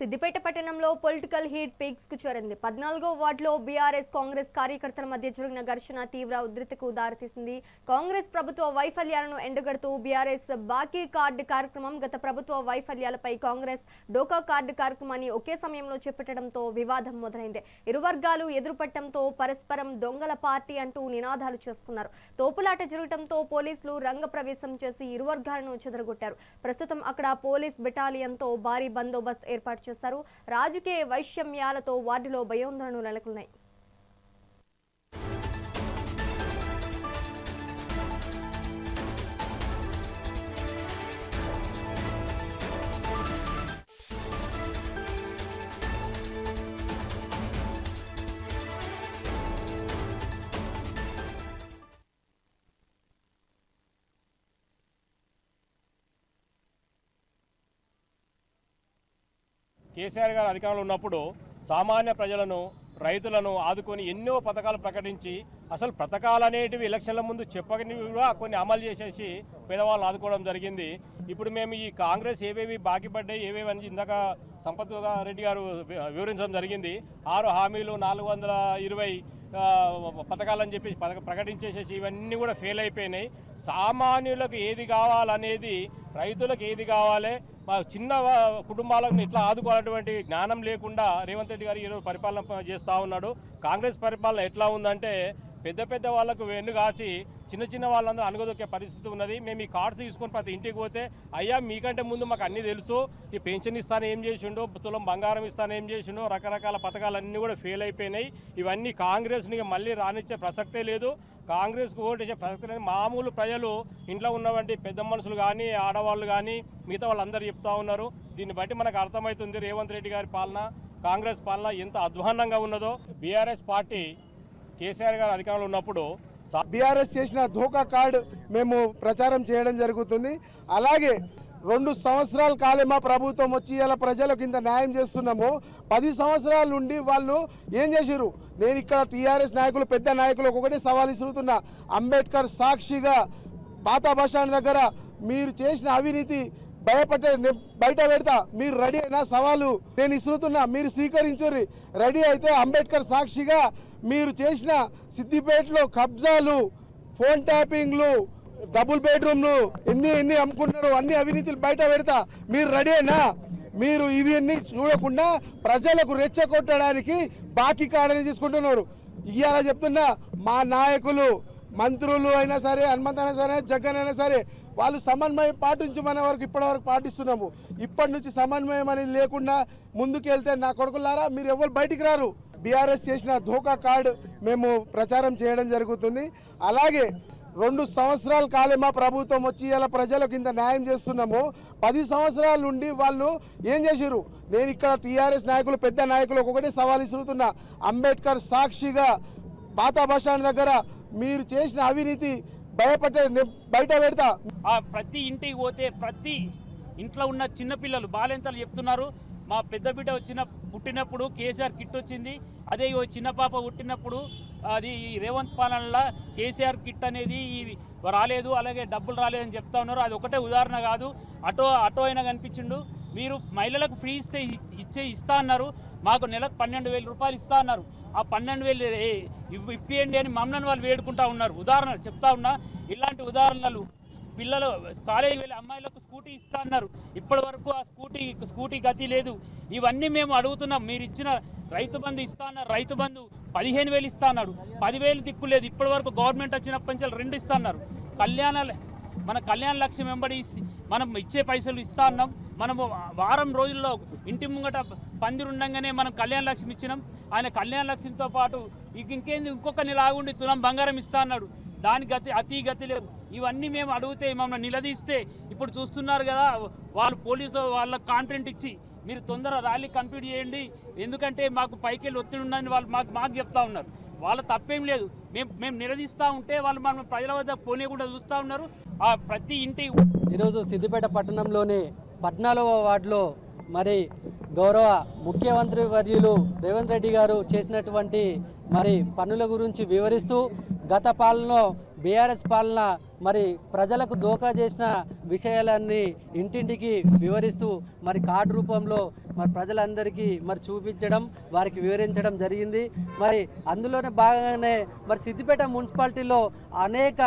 సిద్దిపేట పట్టణంలో political heat పీక్స్కు చేరింది. పద్నాలుగో వార్డులో బీఆర్ఎస్ కాంగ్రెస్ కార్యకర్తల మధ్య జరిగిన ఘర్షణ తీవ్ర ఉధృతికు దారితీసింది. కాంగ్రెస్ ప్రభుత్వ వైఫల్యాలను ఎండగడుతూ బీఆర్ఎస్ బాకీ కార్డు కార్యక్రమం గత ప్రభుత్వ వైఫల్యాలపై కాంగ్రెస్ డోకా కార్డు కార్యక్రమాన్ని ఒకే సమయంలో చేపట్టడంతో వివాదం మొదలైంది. ఇరు వర్గాలు ఎదురుపట్టడంతో పరస్పరం దొంగల పార్టీ అంటూ నినాదాలు చేసుకున్నారు. తోపులాట జరగడంతో పోలీసులు రంగప్రవేశం చేసి ఇరు వర్గాలను చెదరగొట్టారు. ప్రస్తుతం అక్కడ పోలీస్ బెటాలియన్తో భారీ బందోబస్తు ఏర్పాటు చేశారు రాజకీయ వైషమ్యాలతో వార్డులో భయోందనలు నెలకొన్నాయి. కేసీఆర్ గారు అధికారంలో ఉన్నప్పుడు సామాన్య ప్రజలను రైతులను ఆదుకొని ఎన్నో పథకాలు ప్రకటించి అసలు పథకాలు అనేటివి ఎలక్షన్ల ముందు చెప్పని కూడా కొన్ని అమలు చేసేసి పేదవాళ్ళని ఆదుకోవడం జరిగింది. ఇప్పుడు మేము ఈ కాంగ్రెస్ ఏవేవి బాకీ పడ్డాయి ఏవేవి అని ఇందాక సంపత్ రెడ్డి గారు వివరించడం జరిగింది. ఆరు హామీలు నాలుగు వందల ఇరవై పథకాలని చెప్పి పథక ప్రకటించేసేసి ఇవన్నీ కూడా ఫెయిల్ అయిపోయినాయి. సామాన్యులకు ఏది కావాలనేది రైతులకు ఏది కావాలి? మా చిన్న కుటుంబాలకు కుటుంబాలను ఇట్లా ఆదుకోవాలన్నటువంటి జ్ఞానం లేకుండా రేవంత్ రెడ్డి గారు ఈరోజు పరిపాలన చేస్తూ ఉన్నాడు. కాంగ్రెస్ పరిపాలన ఎట్లా ఉందంటే పెద్ద పెద్ద వాళ్ళకు వెన్ను కాచి చిన్న చిన్న వాళ్ళందరూ అనుగదొక్కే పరిస్థితి ఉన్నది. మేము ఈ కార్డ్స్ తీసుకొని ప్రతి ఇంటికి పోతే అయ్యా మీకంటే ముందు మాకు అన్నీ తెలుసు. ఈ పెన్షన్ ఇస్తాను ఏం చేసిండో తులం బంగారం ఇస్తాను ఏం చేసిండో రకరకాల పథకాలన్నీ కూడా ఫెయిల్ అయిపోయినాయి. ఇవన్నీ కాంగ్రెస్ని మళ్ళీ రానిచ్చే ప్రసక్తే లేదు. కాంగ్రెస్కు ఓటేసే ప్రసక్తి మామూలు ప్రజలు ఇంట్లో ఉన్నవంటి పెద్ద మనుషులు కానీ ఆడవాళ్ళు కానీ మిగతా వాళ్ళందరూ చెప్తా ఉన్నారు. దీన్ని బట్టి మనకు అర్థమవుతుంది రేవంత్ రెడ్డి గారి పాలన కాంగ్రెస్ పాలన ఎంత అధ్వాన్నంగా ఉన్నదో. బీఆర్ఎస్ పార్టీ కేసీఆర్ గారు అధికారంలో ఉన్నప్పుడు బీఆర్ఎస్ చేసిన ధోకా కార్డ్ మేము ప్రచారం చేయడం జరుగుతుంది. అలాగే రెండు సంవత్సరాల కాలే మా ప్రభుత్వం వచ్చి ఇలా ప్రజలకు ఇంత న్యాయం చేస్తున్నాము. పది సంవత్సరాల నుండి వాళ్ళు ఏం చేసిరు నేను ఇక్కడ టీఆర్ఎస్ నాయకులు పెద్ద నాయకులు ఒకటే సవాల్ ఇస్తున్నా అంబేద్కర్ సాక్షిగా పాత బస్టాండ్ దగ్గర మీరు చేసిన అవినీతి భయపడే బయట పెడతా. మీరు రెడీ అయినా సవాలు నేను ఇస్తున్నా మీరు స్వీకరించుర్రి. రెడీ అయితే అంబేద్కర్ సాక్షిగా మీరు చేసిన సిద్దిపేటలో కబ్జాలు ఫోన్ ట్యాపింగ్లు డబుల్ బెడ్రూమ్లు ఎన్ని ఎన్ని అమ్ముకున్నారు అన్ని అవినీతులు బయట పెడతా. మీరు రెడీ అయినా మీరు ఇవన్నీ చూడకుండా ప్రజలకు రెచ్చగొట్టడానికి బాకీ కాడని తీసుకుంటున్నారు. ఇవాళ చెప్తున్నా మా నాయకులు మంత్రులు అయినా సరే హనుమంత్ అయినా సరే జగన్ అయినా సరే వాళ్ళు సమన్వయం పాటించమనే వరకు ఇప్పటి వరకు పాటిస్తున్నాము. ఇప్పటి నుంచి సమన్వయం అనేది లేకుండా ముందుకెళ్తే నా కొడుకులారా మీరు ఎవరు బయటికి రారు? బీఆర్ఎస్ చేసిన ధోకా కార్డు మేము ప్రచారం చేయడం జరుగుతుంది. అలాగే రెండు సంవత్సరాల కాలే మా ప్రభుత్వం వచ్చి ఇలా ప్రజలకు ఇంత న్యాయం చేస్తున్నాము. పది సంవత్సరాల నుండి వాళ్ళు ఏం చేసిరు నేను ఇక్కడ టీఆర్ఎస్ నాయకులు పెద్ద నాయకులు ఒకటే సవాల్ ఇస్తున్నా అంబేద్కర్ సాక్షిగా పాత బస్టాండ్ దగ్గర మీరు చేసిన అవినీతి భయపడే బయట పెడతా. ఆ ప్రతి ఇంటికి పోతే ప్రతి ఇంట్లో ఉన్న చిన్నపిల్లలు బాలెంతలు చెప్తున్నారు. మా పెద్ద బిడ్డ వచ్చిన పుట్టినప్పుడు కేసీఆర్ కిట్ వచ్చింది. అదే చిన్న పాప పుట్టినప్పుడు అది ఈ రేవంత్ పాలనలో కేసీఆర్ కిట్ అనేది రాలేదు అలాగే డబ్బులు రాలేదని చెప్తా ఉన్నారు. అది ఒకటే ఉదాహరణ కాదు. అటో అటో అయినా కనిపించిండు. మీరు మహిళలకు ఫ్రీ ఇస్తే ఇచ్చే ఇస్తా అన్నారు. మాకు నెలకు పన్నెండు వేల రూపాయలు ఇస్తా అన్నారు. ఆ పన్నెండు వేలు ఇప్పియండి అని మమ్మల్ని వాళ్ళు వేడుకుంటా ఉన్నారు. ఉదాహరణ చెప్తా ఉన్నా ఇలాంటి ఉదాహరణలు పిల్లలు కాలేజీ వెళ్ళి అమ్మాయిలకు స్కూటీ ఇస్తా అన్నారు. ఇప్పటి వరకు ఆ స్కూటీ స్కూటీ గతి లేదు. ఇవన్నీ మేము అడుగుతున్నాం. మీరు ఇచ్చిన రైతు బంధు ఇస్తా అన్నారు రైతు బంధు పదిహేను వేలు ఇస్తా అన్నాడు. పదివేలు దిక్కు లేదు. ఇప్పటి వరకు గవర్నమెంట్ వచ్చినప్పటి నుంచి రెండు ఇస్తా అన్నారు. కళ్యాణ మన కళ్యాణ లక్ష్యం వెంబడి మనం ఇచ్చే పైసలు ఇస్తా అన్నాం. మనము వారం రోజుల్లో ఇంటి ముంగట పందిరుండగానే మనం కళ్యాణ లక్ష్యం ఇచ్చినాం. ఆయన కళ్యాణ లక్ష్యంతో పాటు ఇంకేంది? ఇంకొక నెల ఆగుండి తులం బంగారం ఇస్తా అన్నాడు. దాని గతి అతి గతి లేదు. ఇవన్నీ మేము అడిగితే మమ్మల్ని నిలదీస్తే ఇప్పుడు చూస్తున్నారు కదా వాళ్ళు పోలీసు వాళ్ళకు కాంట్రెంట్ ఇచ్చి మీరు తొందర ర్యాలీ కంప్లీట్ చేయండి. ఎందుకంటే మాకు పైకి వెళ్ళి ఒత్తిడి ఉందని వాళ్ళు మాకు మాకు చెప్తా ఉన్నారు. వాళ్ళ తప్పేం లేదు. మేము మేము నిలదీస్తూ ఉంటే వాళ్ళు మనం ప్రజల వద్ద పోనీయకుండా చూస్తూ ఉన్నారు. ఆ ప్రతి ఇంటి ఈరోజు సిద్దిపేట పట్టణంలోని పద్నాలుగవ వార్డులో మరి గౌరవ ముఖ్యమంత్రి వర్యులు రేవంత్ రెడ్డి గారు చేసినటువంటి మరి పనుల గురించి వివరిస్తూ గత పాలనలో బీఆర్ఎస్ పాలన మరి ప్రజలకు దోకా చేసిన విషయాలన్నీ ఇంటింటికి వివరిస్తూ మరి కార్డు రూపంలో మరి ప్రజలందరికీ మరి చూపించడం వారికి వివరించడం జరిగింది. మరి అందులోనే భాగంగానే మరి సిద్దిపేట మున్సిపాలిటీలో అనేక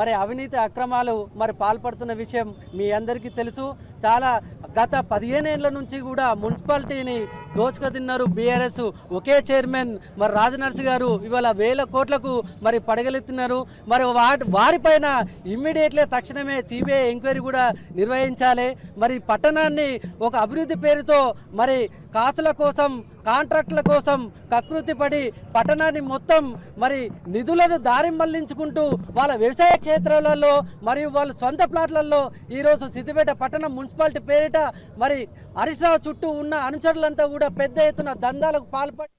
మరి అవినీతి అక్రమాలు మరి పాల్పడుతున్న విషయం మీ అందరికీ తెలుసు. చాలా గత పదిహేను ఏళ్ళ నుంచి కూడా మున్సిపాలిటీని దోచుక తిన్నారు బీఆర్ఎస్. ఒకే చైర్మన్ మరి రాజనర్సి గారు ఇవాళ వేల కోట్లకు మరి పడగలెత్తున్నారు మరి వాటి వారిపైన ఇమ్మీడియట్లీ తక్షణమే సిబిఐ ఎంక్వైరీ కూడా నిర్వహించాలి. మరి పట్టణాన్ని ఒక అభివృద్ధి పేరుతో మరి కాసుల కోసం కాంట్రాక్టుల కోసం కకృతి పడి పట్టణాన్ని మొత్తం మరి నిధులను దారి మళ్ళించుకుంటూ వాళ్ళ వ్యవసాయ క్షేత్రాలలో మరియు వాళ్ళ సొంత ప్లాట్లలో ఈరోజు సిద్దిపేట పట్టణం మున్సిపాలిటీ పేరిట మరి అరిసా చుట్టూ ఉన్న అనుచరులంతా కూడా పెద్ద ఎత్తున దందాలకు పాల్పడి